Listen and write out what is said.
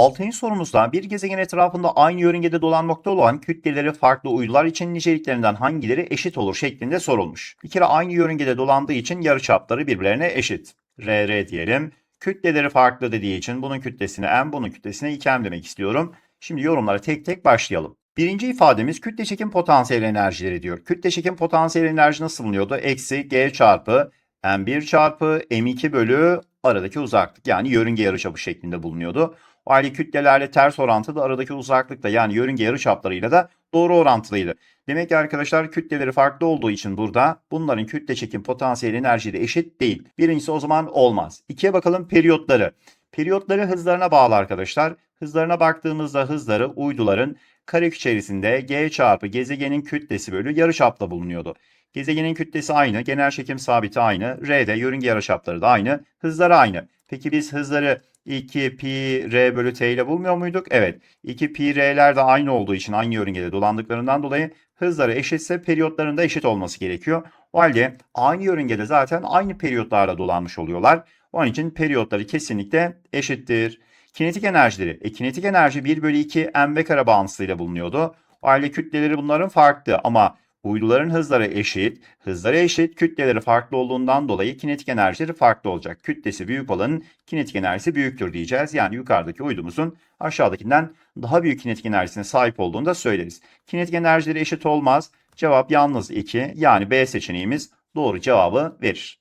Altıncı sorumuzda bir gezegen etrafında aynı yörüngede dolanmakta olan kütleleri farklı uydular için niceliklerinden hangileri eşit olur şeklinde sorulmuş. Bir kere aynı yörüngede dolandığı için yarıçapları birbirlerine eşit. RR diyelim. Kütleleri farklı dediği için bunun kütlesine m, bunun kütlesine 2m demek istiyorum. Şimdi yorumlara tek tek başlayalım. Birinci ifademiz kütle çekim potansiyel enerjileri diyor. Kütle çekim potansiyel enerji nasıl bulunuyordu? Eksi g çarpı m1 çarpı m2 bölü aradaki uzaklık yani yörünge yarıçapı şeklinde bulunuyordu. O halde kütlelerle ters orantılı aradaki uzaklık da yani yörünge yarıçaplarıyla da doğru orantılıydı. Demek ki arkadaşlar kütleleri farklı olduğu için burada bunların kütle çekim potansiyel enerji de eşit değil. Birincisi o zaman olmaz. İkiye bakalım periyotları. Periyotları hızlarına bağlı arkadaşlar. Hızlarına baktığımızda hızları uyduların karek içerisinde g çarpı gezegenin kütlesi bölü yarıçapla bulunuyordu. Gezegenin kütlesi aynı, genel çekim sabiti aynı, r'de yörünge yarıçapları da aynı, hızları aynı. Peki biz hızları 2 pi r bölü t ile bulmuyor muyduk? Evet. 2 pi r'ler de aynı olduğu için aynı yörüngede dolandıklarından dolayı hızları eşitse periyotların da eşit olması gerekiyor. O halde aynı yörüngede zaten aynı periyotlarla dolanmış oluyorlar. Onun için periyotları kesinlikle eşittir. Kinetik enerjileri. E, kinetik enerji 1 bölü 2 mv kare bağıntısıyla bulunuyordu. Halde kütleleri bunların farklı ama uyduların hızları eşit, hızları eşit, kütleleri farklı olduğundan dolayı kinetik enerjileri farklı olacak. Kütlesi büyük olanın kinetik enerjisi büyüktür diyeceğiz. Yani yukarıdaki uydumuzun aşağıdakinden daha büyük kinetik enerjisine sahip olduğunu da söyleriz. Kinetik enerjileri eşit olmaz. Cevap yalnız 2 yani B seçeneğimiz doğru cevabı verir.